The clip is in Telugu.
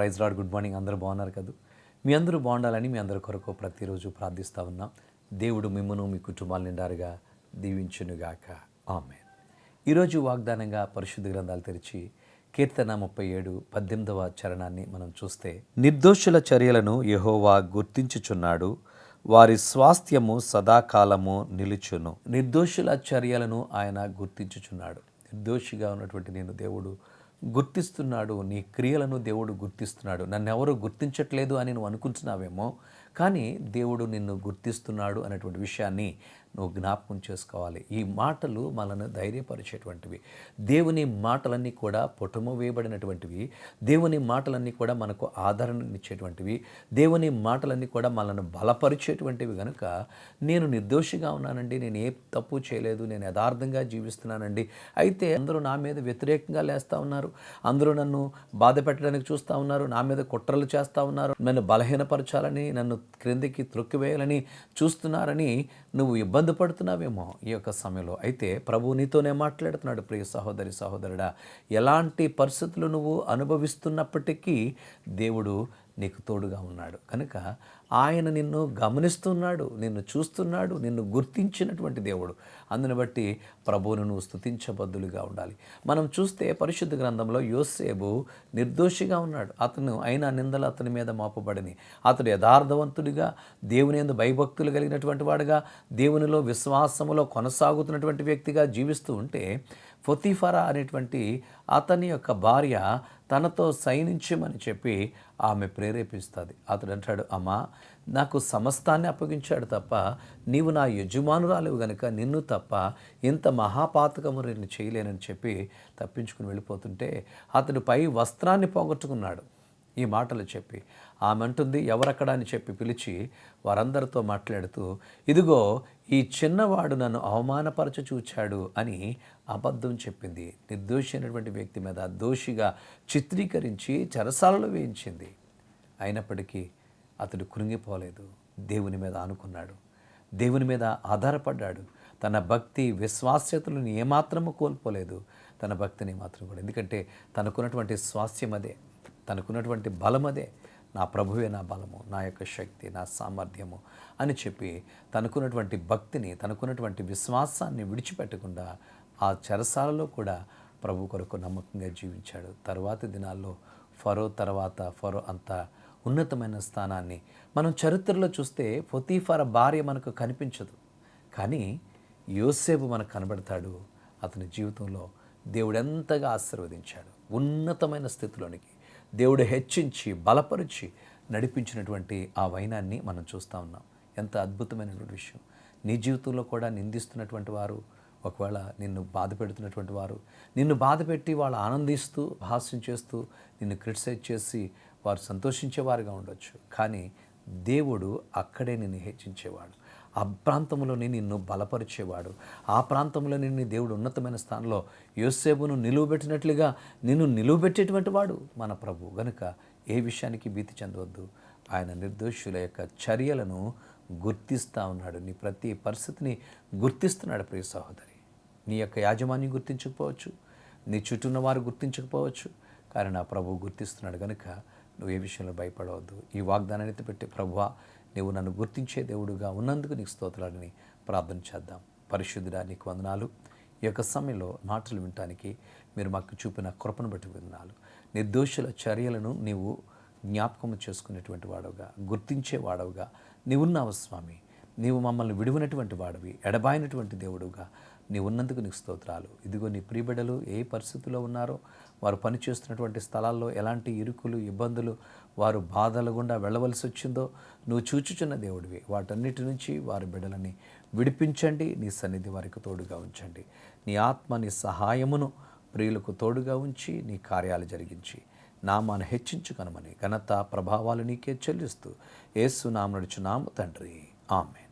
Praise lord good morning. అందరూ బాగున్నారు కదా? మీ అందరూ బాగుండాలని మీ అందరి కొరకు ప్రతిరోజు ప్రార్థిస్తూ ఉన్నాం. దేవుడు మిమ్మను మీ కుటుంబాలు నిండారుగా దీవించునుగాక. ఆమె ఈరోజు వాగ్దానంగా పరిశుద్ధ గ్రంథాలు తెరిచి కీర్తన ముప్పై ఏడు పద్దెనిమిదవ చరణాన్ని మనం చూస్తే నిర్దోషుల చర్యలను యహోవా గుర్తించుచున్నాడు. వారి స్వాస్థ్యము సదాకాలము నిలుచును. నిర్దోషుల చర్యలను ఆయన గుర్తించుచున్నాడు. నిర్దోషిగా ఉన్నటువంటి నేను దేవుడు గుర్తిస్తున్నాడు నీ క్రియలను దేవుడు గుర్తిస్తున్నాడు. నన్ను ఎవరు గుర్తించట్లేదు అని నువ్వు అనుకుంటున్నావేమో కానీ దేవుడు నిన్ను గుర్తిస్తున్నాడు అనేటువంటి విషయాన్ని నువ్వు జ్ఞాపకం చేసుకోవాలి. ఈ మాటలు మనల్ని ధైర్యపరిచేటువంటివి. దేవుని మాటలన్నీ కూడా పుటము వేయబడినటువంటివి. దేవుని మాటలన్నీ కూడా మనకు ఆదరణనిచ్చేటువంటివి దేవుని మాటలన్నీ కూడా మనల్ని బలపరిచేటువంటివి కనుక నేను నిర్దోషిగా ఉన్నానండి నేను ఏ తప్పు చేయలేదు నేను యథార్థంగా జీవిస్తున్నానండి. అయితే అందరూ నా మీద వ్యతిరేకంగా లేస్తూ ఉన్నారు. అందరూ నన్ను బాధ పెట్టడానికి చూస్తూ ఉన్నారు. నా మీద కుట్రలు చేస్తూ ఉన్నారు. నన్ను బలహీనపరచాలని నన్ను క్రిందికి త్రొక్కివేయాలని చూస్తున్నారని నువ్వు ఇబ్బంది పడుతున్నావేమో ఈ యొక్క సమయంలో. అయితే ప్రభు నీతోనే మాట్లాడుతున్నాడు ప్రియ సహోదరి సహోదరుడా. ఎలాంటి పరిస్థితులు నువ్వు అనుభవిస్తున్నప్పటికీ దేవుడు నీకు తోడుగా ఉన్నాడు. కనుక ఆయన నిన్ను గమనిస్తున్నాడు నిన్ను చూస్తున్నాడు నిన్ను గుర్తించినటువంటి దేవుడు. అందుని బట్టి ప్రభువును నువ్వు స్థుతించబద్దులుగా ఉండాలి. మనం చూస్తే పరిశుద్ధ గ్రంథంలో యోసేబు నిర్దోషిగా ఉన్నాడు. అతను అయినా నిందలు అతని మీద మోపబడిని. అతడు యథార్థవంతుడిగా దేవుని ఎందు భయభక్తులు కలిగినటువంటి వాడుగా దేవునిలో విశ్వాసములో కొనసాగుతున్నటువంటి వ్యక్తిగా జీవిస్తూ ఉంటే ఫొతిఫరా అనేటువంటి అతని యొక్క భార్య తనతో సైనించమని చెప్పి ఆమె ప్రేరేపిస్తుంది. అతడు అంటాడు అమ్మా నాకు సమస్తాన్ని అప్పగించాడు తప్ప నీవు నా యజమానురాలు గనుక నిన్ను తప్ప ఇంత మహాపాతకము నేను చేయలేనని చెప్పి తప్పించుకుని వెళ్ళిపోతుంటే అతడు పై వస్త్రాన్ని పోగొట్టుకున్నాడు. ఈ మాటలు చెప్పి ఆమె అంటుంది ఎవరక్కడ? అని చెప్పి పిలిచి వారందరితో మాట్లాడుతూ ఇదిగో ఈ చిన్నవాడు నన్ను అవమానపరచ చూచాడు అని అబద్ధం చెప్పింది. నిర్దోషి అయినటువంటి వ్యక్తి మీద దోషిగా చిత్రీకరించి చెరసాలలో వేయించింది. అయినప్పటికీ అతడు కృంగిపోలేదు. దేవుని మీద ఆనుకున్నాడు. దేవుని మీద ఆధారపడ్డాడు. తన భక్తి విశ్వాస్యతలను ఏమాత్రము కోల్పోలేదు. తన భక్తిని మాత్రం కూడా ఎందుకంటే తనకున్నటువంటి స్వాస్థ్యం అదే. తనకున్నటువంటి బలం అదే. నా ప్రభువే నా బలము నా యొక్క శక్తి నా సామర్థ్యము అని చెప్పి తనకున్నటువంటి భక్తిని తనకున్నటువంటి విశ్వాసాన్ని విడిచిపెట్టకుండా ఆ చెరసాలలో కూడా ప్రభు కొరకు నమ్మకంగా జీవించాడు. తరువాతి దినాల్లో ఫరో తర్వాత ఫరో అంత ఉన్నతమైన స్థానాన్ని మనం చరిత్రలో చూస్తే ఫొతీఫర భార్య మనకు కనిపించదు. కానీ యోసేపు మనకు కనబడతాడు. అతని జీవితంలో దేవుడెంతగా ఆశీర్వదించాడు. ఉన్నతమైన స్థితిలోనికి దేవుడు హెచ్చించి బలపరిచి నడిపించినటువంటి ఆ వైనాన్ని మనం చూస్తూ ఉన్నాం. ఎంత అద్భుతమైనటువంటి విషయం. నీ జీవితంలో కూడా నిందిస్తున్నటువంటి వారు ఒకవేళ నిన్ను బాధ పెడుతున్నటువంటి వారు నిన్ను బాధ పెట్టి వాళ్ళు ఆనందిస్తూ హాస్యం చేస్తూ నిన్ను క్రిటిసైజ్ చేసి వారు సంతోషించేవారుగా ఉండొచ్చు. కానీ దేవుడు అక్కడే నిన్ను హెచ్చించేవాడు. ఆ ప్రాంతంలోని నిన్ను బలపరిచేవాడు. ఆ ప్రాంతంలో నిన్ను దేవుడు ఉన్నతమైన స్థానంలో యోసేపును నిలువబెట్టినట్లుగా నిన్ను నిలువబెట్టేటువంటి వాడు మన ప్రభు. గనుక ఏ విషయానికి భీతి చెందవద్దు. ఆయన నిర్దోషుల యొక్క చర్యలను గుర్తిస్తూ ఉన్నాడు. నీ ప్రతి పరిస్థితిని గుర్తిస్తున్నాడు ప్రియ సహోదరి. నీ యొక్క యాజమాన్యం గుర్తించకపోవచ్చు. నీ చుట్టూ ఉన్న వారు గుర్తించకపోవచ్చు. కానీ నా ప్రభు గుర్తిస్తున్నాడు. కనుక నువ్వు ఏ విషయంలో భయపడవద్దు. ఈ వాగ్దానాన్ని పెట్టే ప్రభువా నువ్వు నన్ను గుర్తించే దేవుడుగా ఉన్నందుకు నీకు స్తోత్రాలని ప్రార్థన చేద్దాం. పరిశుద్ధుడా నీకు వందనాలు. ఈ యొక్క సమయంలో మాటలు వినటానికి మీరు మాకు చూపిన కృపను బట్టి వందనాలు. నిర్దోషుల చర్యలను నీవు జ్ఞాపకం చేసుకునేటువంటి వాడవుగా గుర్తించే వాడవుగా. నీవున్నావు స్వామి. నీవు మమ్మల్ని విడివినటువంటి వాడివి ఎడబాయినటువంటి దేవుడుగా. నీ ఉన్నందుకు నీకు స్తోత్రాలు. ఇదిగో నీ ప్రియబిడలు ఏ పరిస్థితిలో ఉన్నారో వారు పనిచేస్తున్నటువంటి స్థలాల్లో ఎలాంటి ఇరుకులు ఇబ్బందులు వారు బాధల గుండా వెళ్ళవలసి వచ్చిందో నువ్వు చూచుచున్న దేవుడివి. వాటన్నిటి నుంచి వారి బిడలని విడిపించండి. నీ సన్నిధి వారికి తోడుగా ఉంచండి. నీ ఆత్మ నీ సహాయమును ప్రియులకు తోడుగా ఉంచి నీ కార్యాలు జరిగించి నామాను హెచ్చించుకనమని ఘనత ప్రభావాలు నీకే చెల్లిస్తూ ఏసు నామ నడుచున్నాము తండ్రి. ఆమె